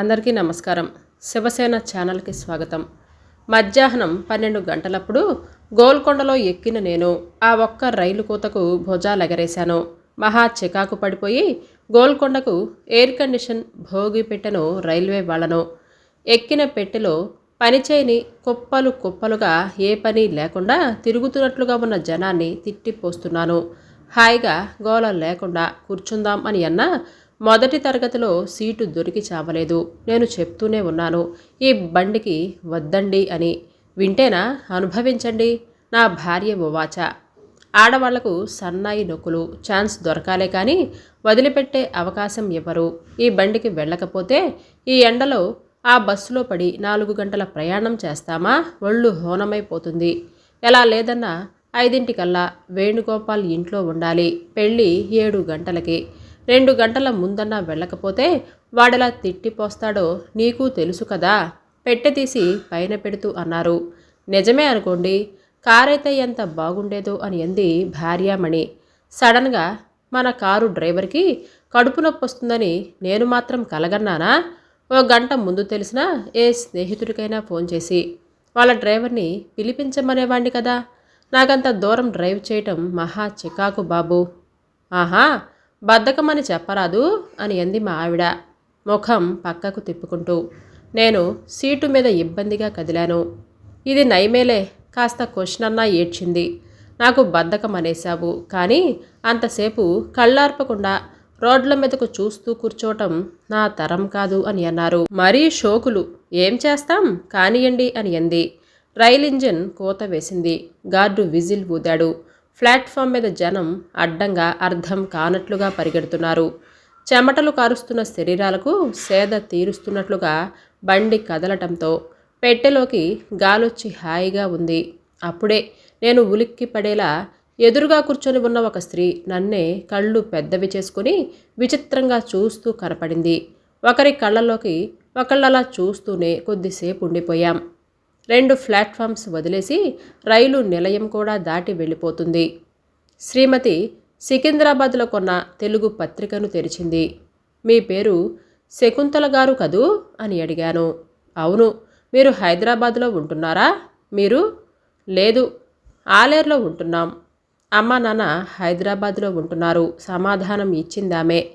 అందరికీ నమస్కారం. శివసేన ఛానల్కి స్వాగతం. మధ్యాహ్నం పన్నెండు గంటలప్పుడు గోల్కొండలో ఎక్కిన నేను ఆ ఒక్క రైలు కూతకు భుజాలెగరేశాను. మహా చికాకు పడిపోయి గోల్కొండకు ఎయిర్ కండిషన్ భోగి పెట్టెను రైల్వే వాళ్ళను. ఎక్కిన పెట్టెలో పనిచేయని కుప్పలు కుప్పలుగా ఏ పని లేకుండా తిరుగుతున్నట్లుగా ఉన్న జనాన్ని తిట్టిపోస్తున్నాను. హాయిగా గోల లేకుండా కూర్చుందాం అని అన్నా మొదటి తరగతిలో సీటు దొరికి చావలేదు. నేను చెప్తూనే ఉన్నాను ఈ బండికి వద్దండి అని. వింటేనా? అనుభవించండి. నా భార్య ఉవాచ ఆడవాళ్ళకు సన్నాయి నొక్కులు ఛాన్స్ దొరకాలే కానీ వదిలిపెట్టే అవకాశం ఇవ్వరు ఈ బండికి వెళ్ళకపోతే ఈ ఎండలో ఆ బస్సులో పడి నాలుగు గంటల ప్రయాణం చేస్తామా? ఒళ్ళు హోనమైపోతుంది. ఎలా లేదన్నా ఐదింటికల్లా వేణుగోపాల్ ఇంట్లో ఉండాలి. పెళ్ళి ఏడు గంటలకి. రెండు గంటల ముందన్నా వెళ్ళకపోతే వాడలా తిట్టిపోస్తాడో నీకు తెలుసు కదా. పెట్టె తీసి పైన పెడుతూ అన్నారు. నిజమే అనుకోండి కారైతే ఎంత బాగుండేదో అని అంది భార్యామణి. సడన్గా మన కారు డ్రైవర్కి కడుపు నొప్పి వస్తుందని నేను మాత్రం కలగన్నానా? ఓ గంట ముందు తెలిసిన ఏ స్నేహితుడికైనా ఫోన్ చేసి వాళ్ళ డ్రైవర్ని పిలిపించమనేవాణ్ణి కదా. నాకంత దూరం డ్రైవ్ చేయటం మహా చికాకు బాబు. ఆహా! బద్ధకమని చెప్పరాదు అని అంది మా ఆవిడ ముఖం పక్కకు తిప్పుకుంటూ. నేను సీటు మీద ఇబ్బందిగా కదిలాను. ఇది నయమేలే కాస్త క్వశ్చన్ అన్నా ఏడ్చింది. నాకు బద్ధకం అనేశావు కానీ అంతసేపు కళ్ళార్పకుండా రోడ్ల మీదకు చూస్తూ కూర్చోవటం నా తరం కాదు అని అన్నారు. మరీ షోకులు. ఏం చేస్తాం? కానియండి అని అంది. రైల్ ఇంజిన్ కోత వేసింది. గార్డు విజిల్ ఊదాడు. ప్లాట్ఫామ్ మీద జనం అడ్డంగా అర్థం కానట్లుగా పరిగెడుతున్నారు. చెమటలు కారుస్తున్న శరీరాలకు సేద తీరుస్తున్నట్లుగా బండి కదలటంతో పెట్టెలోకి గాలొచ్చి హాయిగా ఉంది. అప్పుడే నేను ఉలిక్కి పడేలా ఎదురుగా కూర్చొని ఉన్న ఒక స్త్రీ నన్నే కళ్ళు పెద్దవి చేసుకుని విచిత్రంగా చూస్తూ కనపడింది. ఒకరి కళ్ళలోకి ఒకళ్ళలా చూస్తూనే కొద్దిసేపు ఉండిపోయాం. రెండు ప్లాట్ఫామ్స్ వదిలేసి రైలు నిలయం కూడా దాటి వెళ్ళిపోతుంది. శ్రీమతి సికింద్రాబాద్లో కొన్న తెలుగు పత్రికను తెరిచింది. మీ పేరు శకుంతల గారు కదూ? అని అడిగాను. అవును. మీరు హైదరాబాద్లో ఉంటున్నారా? మీరు? లేదు. ఆలేరులో ఉంటున్నాం. అమ్మ నాన్న హైదరాబాద్లో ఉంటున్నారు. సమాధానం ఇచ్చిందామే.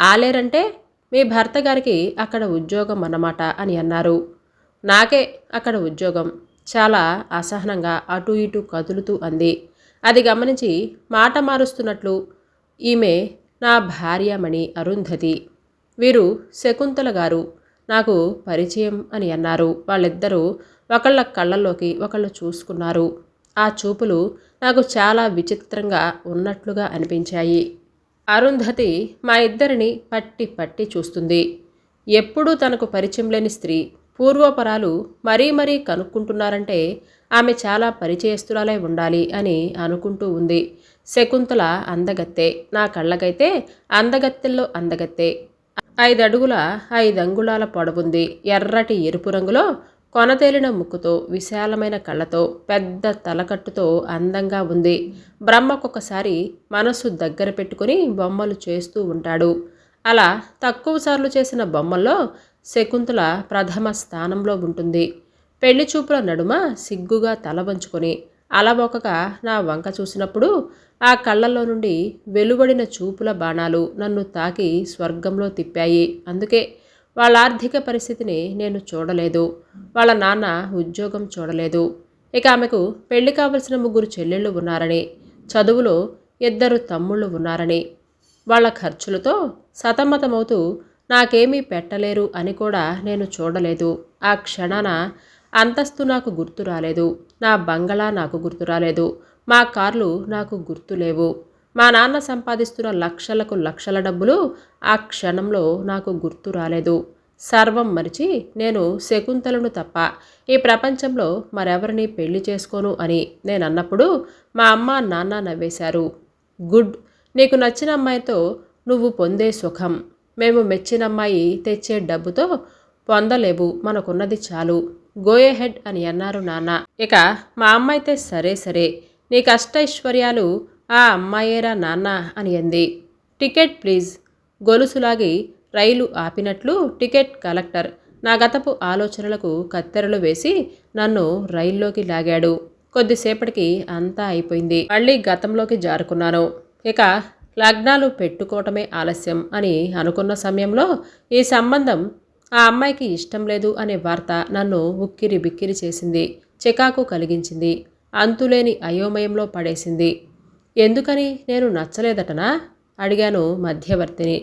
ఆలేరంటే మీ భర్త గారికి అక్కడ ఉద్యోగం అన్నమాట అని అన్నారు. నాకే అక్కడ ఉద్యోగం చాలా అసహనంగా అటు ఇటు కదులుతూ అంది. అది గమనించి మాట మారుస్తున్నట్లు ఈమె నా భార్యమణి అరుంధతి. వీరు శకుంతల గారు. నాకు పరిచయం అని అన్నారు. వాళ్ళిద్దరూ ఒకళ్ళ కళ్ళల్లోకి ఒకళ్ళు చూసుకున్నారు. ఆ చూపులు నాకు చాలా విచిత్రంగా ఉన్నట్లుగా అనిపించాయి. అరుంధతి మా ఇద్దరిని పట్టి పట్టి చూస్తుంది. ఎప్పుడూ తనకు పరిచయం లేని స్త్రీ. పూర్వపరాలు మరీ మరీ కనుక్కుంటున్నారంటే ఆమె చాలా పరిచయస్తురాలై ఉండాలి అని అనుకుంటూ ఉంది. శకుంతల అందగత్తె. నా కళ్ళకైతే అందగత్తెల్లో అందగత్తె. ఐదడుగుల ఐదంగుళాల పొడవుంది. ఎర్రటి ఎరుపు రంగులో కొనతేలిన ముక్కుతో విశాలమైన కళ్ళతో పెద్ద తలకట్టుతో అందంగా ఉంది. బ్రహ్మకొకసారి మనస్సు దగ్గర పెట్టుకుని బొమ్మలు చేస్తూ ఉంటాడు. అలా తక్కువ సార్లు చేసిన బొమ్మల్లో శకుంతల ప్రథమ స్థానంలో ఉంటుంది. పెళ్ళి చూపుల నడుమ సిగ్గుగా తల వంచుకొని అలవొకగా నా వంక చూసినప్పుడు ఆ కళ్ళల్లో నుండి వెలువడిన చూపుల బాణాలు నన్ను తాకి స్వర్గంలో తిప్పాయి. అందుకే వాళ్ళ ఆర్థిక పరిస్థితిని నేను చూడలేదు. వాళ్ళ నాన్న ఉద్యోగం చూడలేదు. ఇక ఆమెకు పెళ్ళి కావలసిన ముగ్గురు చెల్లెళ్ళు ఉన్నారని చదువులో ఇద్దరు తమ్ముళ్ళు ఉన్నారని వాళ్ళ ఖర్చులతో సతమతమవుతూ నాకేమీ పెట్టలేరు అని కూడా నేను చూడలేదు. ఆ క్షణాన అంతస్తు నాకు గుర్తు రాలేదు. నా బంగళా నాకు గుర్తు రాలేదు. మా కార్లు నాకు గుర్తులేవు మా నాన్న సంపాదిస్తున్న లక్షలకు లక్షల డబ్బులు ఆ క్షణంలో నాకు గుర్తు రాలేదు. సర్వం మరిచి నేను శకుంతలను తప్ప ఈ ప్రపంచంలో మరెవరిని పెళ్ళి చేసుకోను అని నేను అన్నప్పుడు మా అమ్మ నాన్న నవ్వేశారు. గుడ్ నీకు నచ్చిన అమ్మాయితో నువ్వు పొందే సుఖం. మేము మెచ్చిన అమ్మాయి తెచ్చే డబ్బుతో పొందలేవు మనకున్నది చాలు. గోయే హెడ్ అని అన్నారు నాన్న. ఇక మా అమ్మ అయితే సరే సరే నీ కష్టైశ్వర్యాలు ఆ అమ్మాయేరా నాన్న అని అంది. Ticket please. గొలుసులాగి రైలు ఆపినట్లు టికెట్ కలెక్టర్ నా గతపు ఆలోచనలకు కత్తెరలు వేసి నన్ను రైల్లోకి లాగాడు. కొద్దిసేపటికి అంతా అయిపోయింది. మళ్ళీ గతంలోకి జారుకున్నాను. ఇక లగ్నాలు పెట్టుకోవటమే ఆలస్యం అని అనుకున్న సమయంలో ఈ సంబంధం ఆ అమ్మాయికి ఇష్టం లేదు అనే వార్త నన్ను ఉక్కిరి బిక్కిరి చేసింది చికాకు కలిగించింది అంతులేని అయోమయంలో పడేసింది. ఎందుకని నేను నచ్చలేదటనా? అడిగాను మధ్యవర్తిని.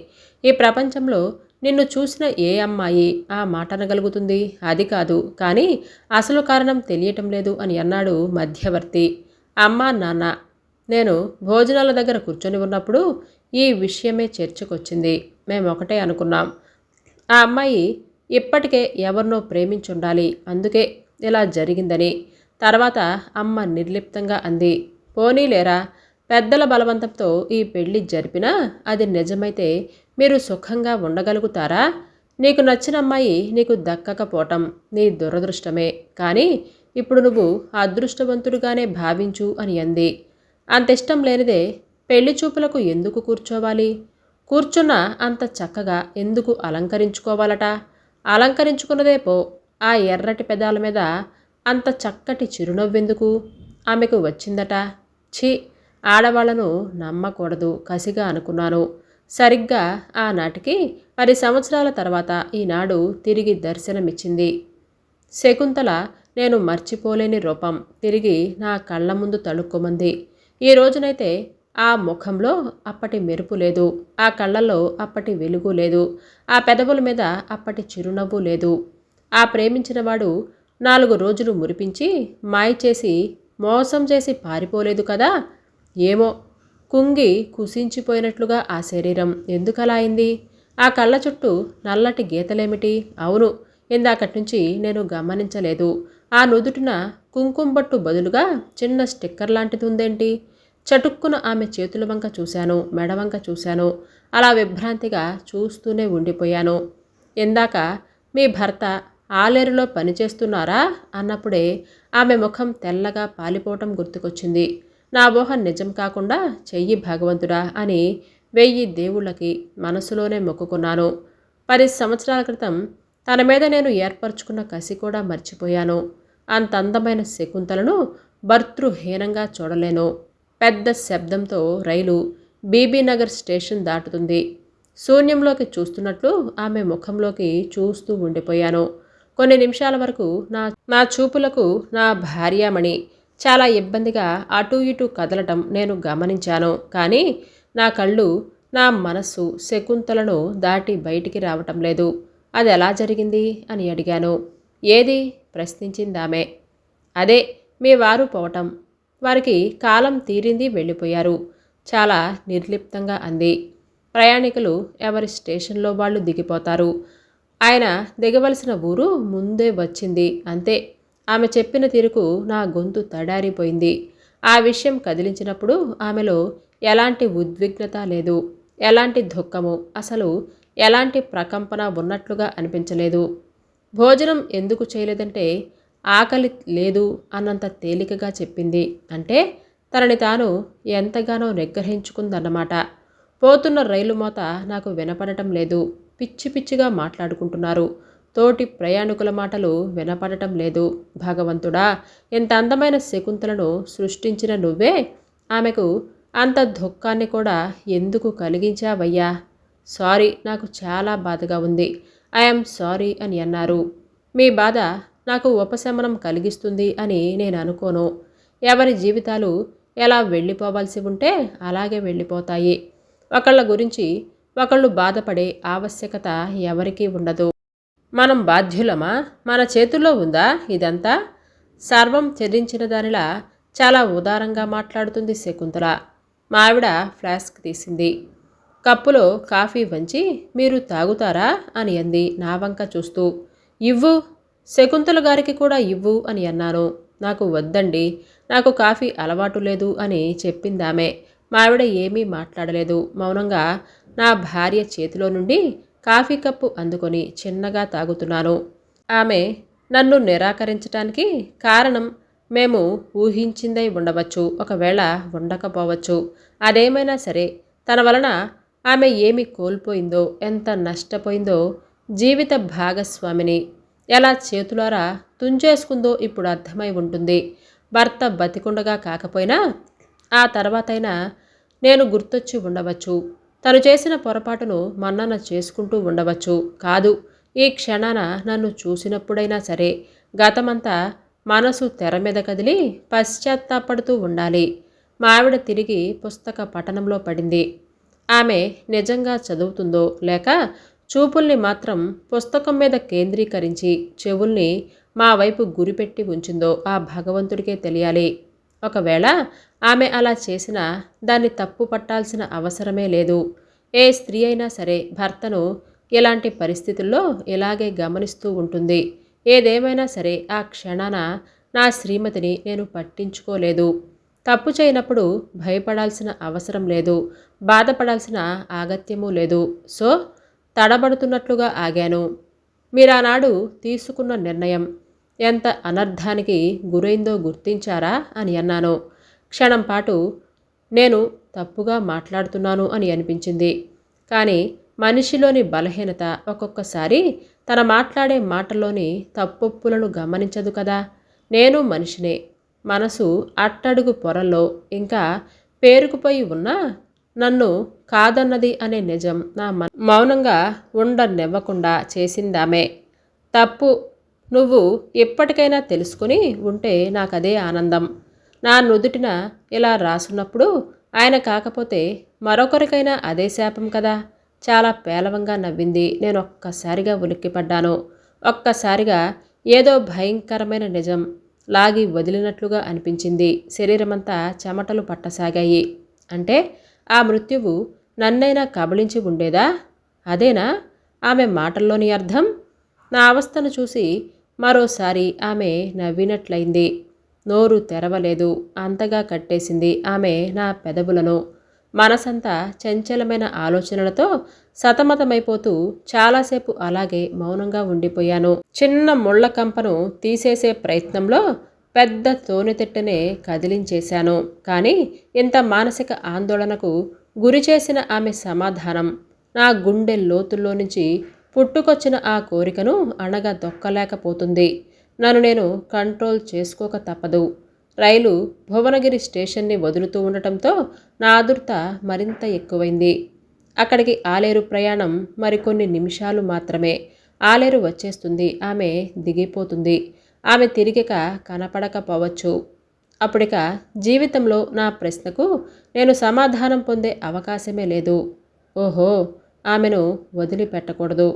ఈ ప్రపంచంలో నిన్ను చూసిన ఏ అమ్మాయి ఆ మాట అనగలుగుతుంది అది కాదు కానీ అసలు కారణం తెలియటం లేదు అని అన్నాడు మధ్యవర్తి. అమ్మ నాన్న నేను భోజనాల దగ్గర కూర్చొని ఉన్నప్పుడు ఈ విషయమే చర్చకొచ్చింది. మేము ఒకటే అనుకున్నాం. ఆ అమ్మాయి ఇప్పటికే ఎవరినో ప్రేమించుండాలి. అందుకే ఇలా జరిగిందని. తర్వాత అమ్మ నిర్లిప్తంగా అంది. పోనీలేరా పెద్దల బలవంతంతో ఈ పెళ్ళి జరిపినా అది నిజమైతే మీరు సుఖంగా ఉండగలుగుతారా? నీకు నచ్చిన అమ్మాయి నీకు దక్కకపోవటం నీ దురదృష్టమే. కానీ ఇప్పుడు నువ్వు అదృష్టవంతుడుగానే భావించు అని అంది. అంత ఇష్టం లేనిదే పెళ్ళి చూపులకు ఎందుకు కూర్చోవాలి? కూర్చున్న అంత చక్కగా ఎందుకు అలంకరించుకోవాలట? అలంకరించుకున్నదే పో. ఆ ఎర్రటి పెదాల మీద అంత చక్కటి చిరునవ్వెందుకు? ఆమెకు వచ్చిందట. ఛీ! ఆడవాళ్ళను నమ్మకూడదు కసిగా అనుకున్నాను. సరిగ్గా ఆనాటికి పది సంవత్సరాల తర్వాత ఈనాడు తిరిగి దర్శనమిచ్చింది. శకుంతల నేను మర్చిపోలేని రూపం. తిరిగి నా కళ్ళ ముందు తడుక్కోమంది. ఈ రోజునైతే ఆ ముఖంలో అప్పటి మెరుపు లేదు ఆ కళ్ళల్లో అప్పటి వెలుగు లేదు ఆ పెదవుల మీద అప్పటి చిరునవ్వు లేదు. ఆ ప్రేమించినవాడు నాలుగు రోజులు మురిపించి మాయ చేసి మోసం చేసి పారిపోలేదు కదా? ఏమో కుంగి కుసించిపోయినట్లుగా ఆ శరీరం ఎందుకలా అయింది? ఆ కళ్ళ చుట్టూ నల్లటి గీతలేమిటి? అవును ఇందాకటి నుంచి నేను గమనించలేదు. ఆ నుదుటిన కుంకుమ బదులుగా చిన్న స్టిక్కర్ లాంటిది ఉందేంటి? చటుక్కున ఆమె చేతుల వంక చూశాను మెడవంక చూశాను. అలా విభ్రాంతిగా చూస్తూనే ఉండిపోయాను. ఇందాక మీ భర్త ఆలేరులో పనిచేస్తున్నారా అన్నప్పుడే ఆమె ముఖం తెల్లగా పాలిపోవటం గుర్తుకొచ్చింది. నా ఊహ నిజం కాకుండా చెయ్యి భగవంతుడా అని వెయ్యి దేవుళ్ళకి మనసులోనే మొక్కుకున్నాను. పది సంవత్సరాల క్రితం తన మీద నేను ఏర్పరచుకున్న కసి కూడా మర్చిపోయాను. అంత అందమైన శకుంతలను భర్తృహీనంగా చూడలేను. పెద్ద శబ్దంతో రైలు బీబీనగర్ స్టేషన్ దాటుతుంది. శూన్యంలోకి చూస్తున్నట్లు ఆమె ముఖంలోకి చూస్తూ ఉండిపోయాను. కొన్ని నిమిషాల వరకు నా నా చూపులకు నా భార్యామణి చాలా ఇబ్బందిగా అటూ ఇటూ కదలటం నేను గమనించాను. కానీ నా కళ్ళు నా మనస్సు శకుంతలను దాటి బయటికి రావటం లేదు. అది ఎలా జరిగింది అని అడిగాను. ఏది? ప్రశ్నించిందామె. అదే మీ వారు పోవటం. వారికి కాలం తీరింది వెళ్ళిపోయారు. చాలా నిర్లిప్తంగా అంది. ప్రయాణికులు ఎవరి స్టేషన్లో వాళ్ళు దిగిపోతారు. ఆయన దిగవలసిన ఊరు ముందే వచ్చింది. అంతే. ఆమె చెప్పిన తీరుకు నా గొంతు తడారిపోయింది. ఆ విషయం కదిలించినప్పుడు ఆమెలో ఎలాంటి ఉద్విగ్నత లేదు. ఎలాంటి దుఃఖము? అసలు ఎలాంటి ప్రకంపన ఉన్నట్లుగా అనిపించలేదు. భోజనం ఎందుకు చేయలేదంటే ఆకలి లేదు అన్నంత తేలికగా చెప్పింది. అంటే తనని తాను ఎంతగానో నిగ్రహించుకుందన్నమాట. పోతున్న రైలు మోత నాకు వినపడటం లేదు. పిచ్చి పిచ్చిగా మాట్లాడుకుంటున్నారు. తోటి ప్రయాణికుల మాటలు వినపడటం లేదు. భగవంతుడా ఎంత అందమైన శకుంతలను సృష్టించిన నువ్వే? ఆమెకు అంత దుఃఖాన్ని కూడా ఎందుకు కలిగించావయ్యా? సారీ నాకు చాలా బాధగా ఉంది. ఐఎమ్ సారీ అని అన్నారు. మీ బాధ నాకు ఉపశమనం కలిగిస్తుంది అని నేను అనుకోను. ఎవరి జీవితాలు ఎలా వెళ్ళిపోవాల్సి ఉంటే అలాగే వెళ్ళిపోతాయి. ఒకళ్ళ గురించి ఒకళ్ళు బాధపడే ఆవశ్యకత ఎవరికీ ఉండదు. మనం బాధ్యులమా? మన చేతుల్లో ఉందా ఇదంతా? సర్వం చెల్లించిన దానిలా చాలా ఉదారంగా మాట్లాడుతుంది శకుంతల. మా ఆవిడ ఫ్లాస్క్ తీసింది. కప్పులో కాఫీ వంచి మీరు తాగుతారా? అని అంది నా వంక చూస్తూ. ఇవ్వు శకుంతల గారికి కూడా ఇవ్వు అని అన్నాను. నాకు వద్దండి నాకు కాఫీ అలవాటు లేదు అని చెప్పిందామె. మావిడ ఏమీ మాట్లాడలేదు. మౌనంగా నా భార్య చేతిలో నుండి కాఫీ కప్పు అందుకొని చిన్నగా తాగుతున్నాను. ఆమె నన్ను నిరాకరించటానికి కారణం మేము ఊహించిందై ఉండవచ్చు. ఒకవేళ ఉండకపోవచ్చు. అదేమైనా సరే తన వలన ఆమె ఏమి కోల్పోయిందో ఎంత నష్టపోయిందో జీవిత భాగస్వామిని ఎలా చేతులారా తుంచేసుకుందో ఇప్పుడు అర్థమై ఉంటుంది. భర్త బతికుండగా కాకపోయినా ఆ తర్వాతైనా నేను గుర్తొచ్చి ఉండవచ్చు. తను చేసిన పొరపాటును మన్నన చేసుకుంటూ ఉండవచ్చు. కాదు ఈ క్షణాన నన్ను చూసినప్పుడైనా సరే గతమంతా మనసు తెర మీద కదిలి పశ్చాత్తాపడుతూ ఉండాలి. మా ఆవిడ తిరిగి పుస్తక పఠనంలో పడింది. ఆమె నిజంగా చదువుతుందో లేక చూపుల్ని మాత్రం పుస్తకం మీద కేంద్రీకరించి చెవుల్ని మా వైపు గురిపెట్టి ఉంచిందో ఆ భగవంతుడికే తెలియాలి. ఒకవేళ ఆమె అలా చేసినా దాన్ని తప్పు పట్టాల్సిన అవసరమే లేదు. ఏ స్త్రీ అయినా సరే భర్తను ఇలాంటి పరిస్థితుల్లో ఇలాగే గమనిస్తూ ఉంటుంది. ఏదేమైనా సరే ఆ క్షణాన నా శ్రీమతిని నేను పట్టించుకోలేదు. తప్పు చేయనప్పుడు భయపడాల్సిన అవసరం లేదు బాధపడాల్సిన ఆగత్యము లేదు. సో తడబడుతున్నట్లుగా ఆగాను. మీరానాడు తీసుకున్న నిర్ణయం. ఎంత అనర్థానికి గురైందో గుర్తించారా అని అన్నాను. క్షణం పాటు నేను తప్పుగా మాట్లాడుతున్నాను అని అనిపించింది. కానీ మనిషిలోని బలహీనత ఒక్కొక్కసారి తన మాట్లాడే మాటల్లోని తప్పొప్పులను గమనించదు కదా. నేను మనిషినే. మనసు అట్టడుగు పొరల్లో ఇంకా పేరుకుపోయి ఉన్నా నన్ను కాదన్నది అనే నిజం నా మౌనంగా ఉండనివ్వకుండా చేసిందామే. తప్పు నువ్వు ఎప్పటికైనా తెలుసుకుని ఉంటే నాకదే ఆనందం. నా నుదుటిన ఇలా రాసున్నప్పుడు ఆయన కాకపోతే మరొకరికైనా అదే శాపం కదా. చాలా పేలవంగా నవ్వింది. నేను ఒక్కసారిగా ఉలిక్కిపడ్డాను. ఒక్కసారిగా ఏదో భయంకరమైన నిజం. లాగి వదిలినట్లుగా అనిపించింది. శరీరమంతా చెమటలు పట్టసాగాయి. అంటే ఆ మృత్యువు నన్నైనా కబళించి ఉండేదా? అదేనా? ఆమె మాటల్లోని అర్థం? నా అవస్థను చూసి మరోసారి ఆమె నవ్వినట్లయింది. నోరు తెరవలేదు. అంతగా కట్టేసింది ఆమె నా పెదవులను. మనసంతా చంచలమైన ఆలోచనలతో సతమతమైపోతూ చాలాసేపు అలాగే మౌనంగా ఉండిపోయాను. చిన్న ముళ్ళ కంపను తీసేసే ప్రయత్నంలో పెద్ద తోనితిట్టనే కదిలించేశాను. కానీ ఇంత మానసిక ఆందోళనకు గురి చేసిన ఆమె సమాధానం నా గుండె లోతుల్లో నుంచి పుట్టుకొచ్చిన ఆ కోరికను అణగా దొక్కలేకపోతుంది నన్ను నేను కంట్రోల్ చేసుకోక తప్పదు. రైలు భువనగిరి స్టేషన్ని వదులుతూ ఉండటంతో నా ఆదుర్త మరింత ఎక్కువైంది. అక్కడికి ఆలేరు ప్రయాణం మరికొన్ని నిమిషాలు మాత్రమే. ఆలేరు వచ్చేస్తుంది. ఆమె దిగిపోతుంది. ఆమె తిరిగిక కనపడకపోవచ్చు. అప్పుడిక జీవితంలో నా ప్రశ్నకు నేను సమాధానం పొందే అవకాశమే లేదు. ఓహో! ఆమెను వదిలిపెట్టకూడదు.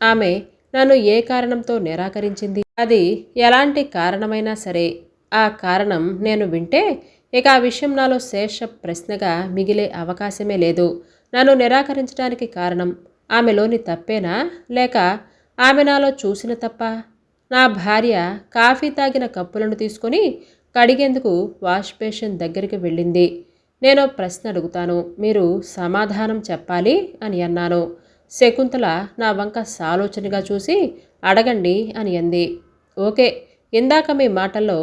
ఆమె నన్ను ఏ కారణంతో నిరాకరించింది? అది ఎలాంటి కారణమైనా సరే. ఆ కారణం నేను వింటే ఇక ఆ విషయం నాలో శేష ప్రశ్నగా మిగిలే అవకాశమే లేదు. నన్ను నిరాకరించడానికి కారణం ఆమెలోని తప్పేనా? లేక ఆమె నాలో చూసిన తప్ప? నా భార్య కాఫీ తాగిన కప్పులను తీసుకొని కడిగేందుకు వాష్ బేషన్ దగ్గరికి వెళ్ళింది. నేను ప్రశ్న అడుగుతాను మీరు సమాధానం చెప్పాలి అని అన్నాను. శకుంతల నా వంక సాలోచనగా చూసి అడగండి అని అంది. ఓకే ఇందాక మీ మాటల్లో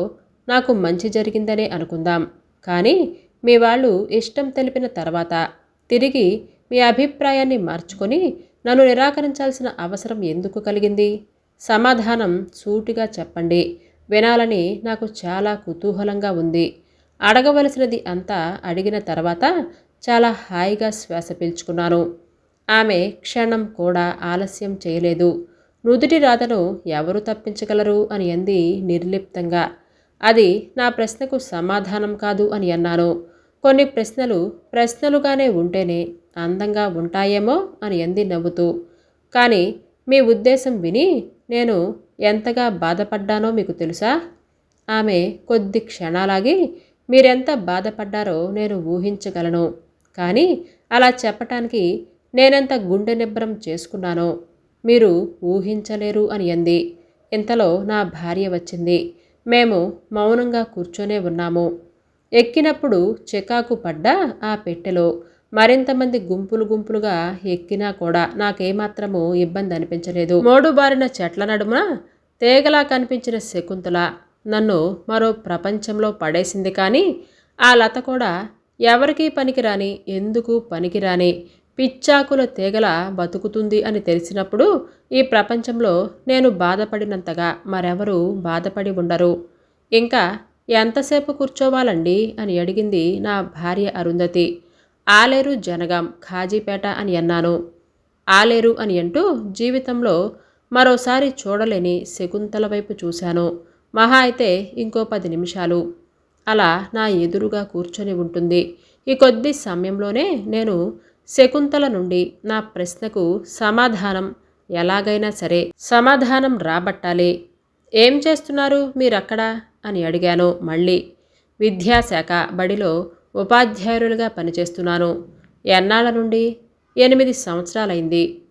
నాకు మంచి జరిగిందనే అనుకుందాం. కానీ మీ వాళ్ళు ఇష్టం తెలిపిన తర్వాత తిరిగి మీ అభిప్రాయాన్ని మార్చుకొని నన్ను నిరాకరించాల్సిన అవసరం ఎందుకు కలిగింది? సమాధానం సూటిగా చెప్పండి. వినాలని నాకు చాలా కుతూహలంగా ఉంది. అడగవలసినది అంతా అడిగిన తర్వాత చాలా హాయిగా శ్వాస పీల్చుకున్నాను. ఆమె క్షణం కూడా ఆలస్యం చేయలేదు. నుదుటి రాతను ఎవరు తప్పించగలరు అని అంది నిర్లిప్తంగా. అది నా ప్రశ్నకు సమాధానం కాదు అని అన్నాను. కొన్ని ప్రశ్నలు ప్రశ్నలుగానే ఉంటేనే అందంగా ఉంటాయేమో అని అంది నవ్వుతూ. కానీ మీ ఉద్దేశం విని నేను ఎంతగా బాధపడ్డానో మీకు తెలుసా? ఆమె కొద్ది క్షణాలాగి మీరెంత బాధపడ్డారో నేను ఊహించగలను. కానీ అలా చెప్పటానికి నేనెంత గుండె నిబ్బరం చేసుకున్నానో మీరు ఊహించలేరు అని అంది. ఇంతలో నా భార్య వచ్చింది. మేము మౌనంగా కూర్చొనే ఉన్నాము. ఎక్కినప్పుడు చెకాకు పడ్డ ఆ పెట్టెలో. మరింతమంది గుంపులు గుంపులుగా ఎక్కినా కూడా నాకేమాత్రము ఇబ్బంది అనిపించలేదు మోడుబారిన చెట్ల నడుమ తేగలా కనిపించిన శకుంతల నన్ను మరో ప్రపంచంలో పడేసింది కానీ ఆ లత కూడా ఎవరికీ పనికిరాని ఎందుకు పనికిరాని పిచ్చాకుల తీగల బతుకుతుంది అని తెలిసినప్పుడు ఈ ప్రపంచంలో నేను బాధపడినంతగా మరెవరూ బాధపడి ఉండరు. ఇంకా ఎంతసేపు కూర్చోవాలండి? అని అడిగింది నా భార్య అరుంధతి. ఆలేరు జనగాం ఖాజీపేట అని అన్నాను. ఆలేరు అని అంటూ జీవితంలో మరోసారి చూడలేని శకుంతల వైపు చూశాను. మహా అయితే ఇంకో పది నిమిషాలు. అలా నా ఎదురుగా కూర్చొని ఉంటుంది. ఈ కొద్ది సమయంలోనే నేను శకుంతల నుండి నా ప్రశ్నకు సమాధానం ఎలాగైనా సరే సమాధానం రాబట్టాలి. ఏం చేస్తున్నారు మీరక్కడ? అని అడిగాను మళ్ళీ. విద్యాశాఖ బడిలో ఉపాధ్యాయులుగా పనిచేస్తున్నాను. ఎన్నాళ్ళ నుండి? ఎనిమిది సంవత్సరాలైంది.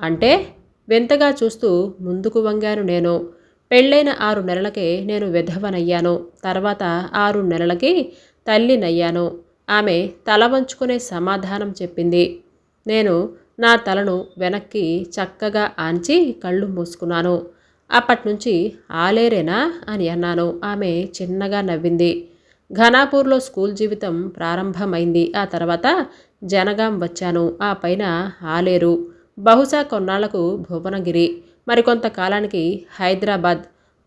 అంటే వింతగా చూస్తూ ముందుకు వంగాను నేను. పెళ్ళైన ఆరు నెలలకే నేను విధవనయ్యాను. తర్వాత ఆరు నెలలకి తల్లినయ్యాను. ఆమె తల వంచుకునే సమాధానం చెప్పింది. నేను నా తలను వెనక్కి చక్కగా ఆంచి కళ్ళు మూసుకున్నాను. అప్పట్నుంచి ఆలేరేనా అని అన్నాను. ఆమె చిన్నగా నవ్వింది. ఘనాపూర్లో స్కూల్ జీవితం ప్రారంభమైంది. ఆ తర్వాత జనగాం వచ్చాను. ఆ పైన ఆలేరు. బహుశా కొన్నాళ్ళకు భువనగిరి. మరికొంతకాలానికి హైదరాబాద్.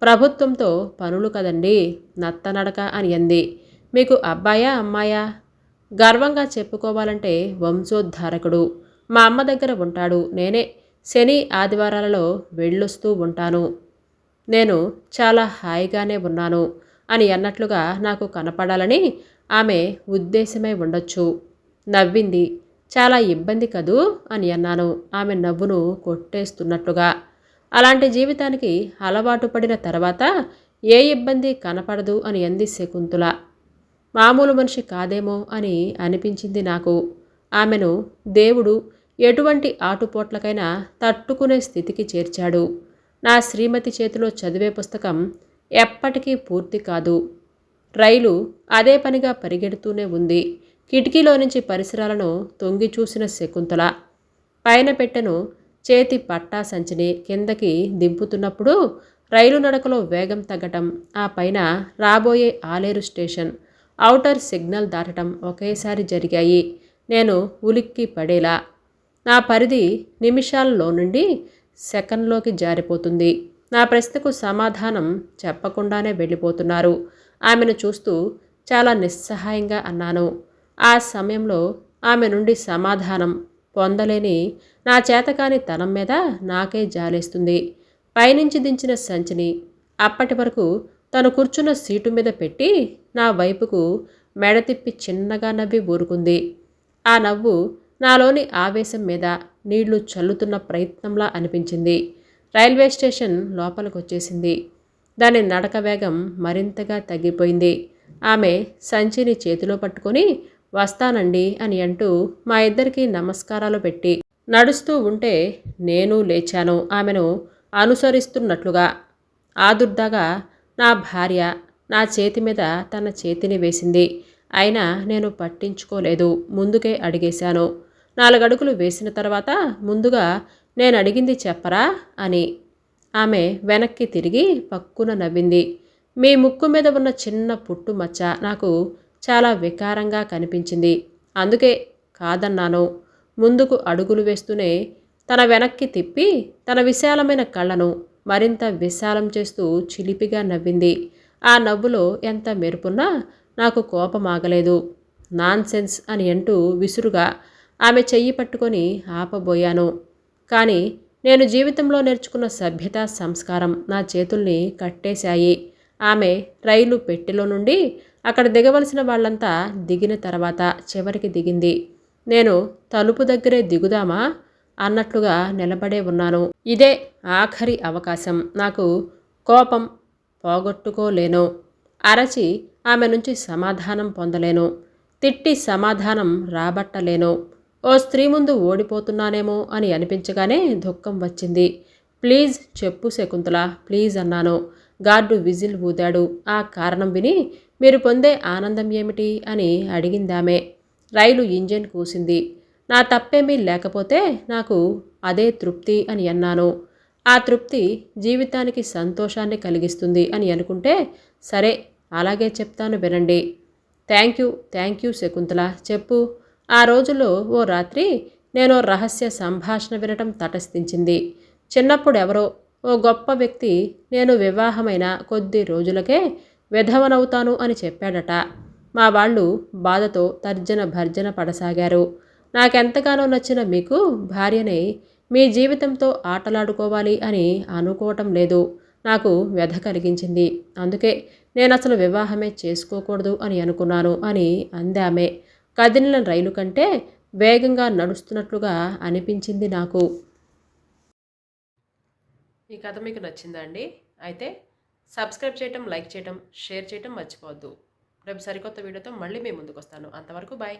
ప్రభుత్వంతో పనులు కదండి నత్తనడక అని అంది. మీకు అబ్బాయా అమ్మాయా? గర్వంగా చెప్పుకోవాలంటే వంశోద్ధారకుడు. మా అమ్మ దగ్గర ఉంటాడు. నేనే శని ఆదివారాలలో వెళ్ళొస్తూ ఉంటాను. నేను చాలా హాయిగానే ఉన్నాను అని అన్నట్లుగా నాకు కనపడాలని ఆమె ఉద్దేశమై ఉండొచ్చు. నవ్వింది. చాలా ఇబ్బంది కదూ అని అన్నాను. ఆమె నవ్వును కొట్టేస్తున్నట్లుగా. అలాంటి జీవితానికి అలవాటు పడిన తర్వాత ఏ ఇబ్బంది కనపడదు అని అంది శకుంతుల. మామూలు మనిషి కాదేమో అని అనిపించింది నాకు. ఆమెను దేవుడు ఎటువంటి ఆటుపోట్లకైనా తట్టుకునే స్థితికి చేర్చాడు. నా శ్రీమతి చేతిలో చదివే పుస్తకం ఎప్పటికీ పూర్తి కాదు. రైలు అదే పనిగా పరిగెడుతూనే ఉంది. కిటికీలో నుంచి పరిసరాలను తొంగి చూసిన శకుంతల. పైన పెట్టెను చేతి పట్టా సంచిని కిందకి దింపుతున్నప్పుడు రైలు నడకలో వేగం తగ్గటం ఆ పైన రాబోయే ఆలేరు స్టేషన్ ఔటర్ సిగ్నల్ దాటడం ఒకేసారి జరిగాయి. నేను ఉలిక్కి పడేలా. నా పరిధి నిమిషాల్లో నుండి సెకండ్లోకి జారిపోతుంది. నా ప్రశ్నకు సమాధానం చెప్పకుండానే వెళ్ళిపోతున్నారు. ఆమెను చూస్తూ చాలా నిస్సహాయంగా అన్నాను. ఆ సమయంలో ఆమె నుండి సమాధానం పొందలేని నా చేతకాని తనం మీద నాకే జాలేస్తుంది. పైనుంచి దించిన సంచిని అప్పటి వరకు తను కూర్చున్న సీటు మీద పెట్టి నా వైపుకు మెడ తిప్పి చిన్నగా నవ్వి ఊరుకుంది. ఆ నవ్వు నాలోని ఆవేశం మీద నీళ్ళు చల్లుతున్న ప్రయత్నంలా అనిపించింది. రైల్వే స్టేషన్ లోపలికి వచ్చేసింది దాని నడక వేగం మరింతగా తగ్గిపోయింది. ఆమె సంచిని చేతిలో పట్టుకొని వస్తానండి అని అంటూ మా ఇద్దరికీ నమస్కారాలు పెట్టి నడుస్తూ ఉంటే నేను లేచాను ఆమెను అనుసరిస్తున్నట్లుగా. ఆదుర్దాగా నా భార్య నా చేతి మీద తన చేతిని వేసింది. అయినా నేను పట్టించుకోలేదు. ముందుకే అడిగేశాను. నాలుగడుగులు వేసిన తర్వాత ముందుగా నేను అడిగింది చెప్పరా అని. ఆమె వెనక్కి తిరిగి పక్కున నవ్వింది. మీ ముక్కు మీద ఉన్న చిన్న పుట్టు మచ్చ నాకు చాలా వికారంగా కనిపించింది. అందుకే కాదన్నాను. ముందుకు అడుగులు వేస్తూనే తన వెనక్కి తిప్పి తన విశాలమైన కళ్ళను మరింత విశాలం చేస్తూ చిలిపిగా నవ్వింది. ఆ నవ్వులో ఎంత మెరుపున్నా నాకు కోపమాగలేదు. నాన్ సెన్స్ అని అంటూ విసురుగా ఆమె చెయ్యి పట్టుకొని ఆపబోయాను. కానీ నేను జీవితంలో నేర్చుకున్న సభ్యత సంస్కారం నా చేతుల్ని కట్టేశాయి. ఆమె రైలు పెట్టెలో నుండి అక్కడ దిగవలసిన వాళ్ళంతా దిగిన తర్వాత చివరికి దిగింది. నేను తలుపు దగ్గరే దిగుదామా అన్నట్లుగా నిలబడే ఉన్నాను. ఇదే ఆఖరి అవకాశం. నాకు కోపం పోగొట్టుకోలేను. అరచి ఆమె నుంచి సమాధానం పొందలేను. తిట్టి సమాధానం రాబట్టలేను. ఓ స్త్రీ ముందు ఓడిపోతున్నానేమో అని అనిపించగానే దుఃఖం వచ్చింది. ప్లీజ్ చెప్పు శకుంతల ప్లీజ్ అన్నాను. గార్డు విజిల్ ఊదాడు. ఆ కారణం విని మీరు పొందే ఆనందం ఏమిటి అని అడిగిందామే. రైలు ఇంజన్ కూసింది. నా తప్పేమీ లేకపోతే నాకు అదే తృప్తి అని అన్నాను. ఆ తృప్తి జీవితానికి సంతోషాన్ని కలిగిస్తుంది అని అనుకుంటే సరే అలాగే చెప్తాను వినండి. Thank you thank you Shakuntala. చెప్పు ఆ రోజుల్లో ఓ రాత్రి నేను రహస్య సంభాషణ వినటం తటస్థించింది. చిన్నప్పుడు ఎవరో ఓ గొప్ప వ్యక్తి నేను వివాహమైన కొద్ది రోజులకే విధవనవుతాను అని చెప్పాడట. మా వాళ్ళు బాధతో తర్జన భర్జన పడసాగారు. నాకెంతగానో నచ్చిన మీకు భార్యని మీ జీవితంతో ఆటలాడుకోవాలి అని అనుకోవటం లేదు. నాకు వ్యధ కలిగించింది. అందుకే నేను అసలు వివాహమే చేసుకోకూడదు అని అనుకున్నాను అని అందామే. కదిలిన రైలు కంటే వేగంగా నడుస్తున్నట్లుగా అనిపించింది నాకు. ఈ కథ మీకు నచ్చిందా అండి? అయితే సబ్స్క్రైబ్ చేయటం లైక్ చేయటం షేర్ చేయటం మర్చిపోవద్దు. రేపు సరికొత్త వీడియోతో మళ్ళీ మేము ముందుకు వస్తాను అంతవరకు బాయ్.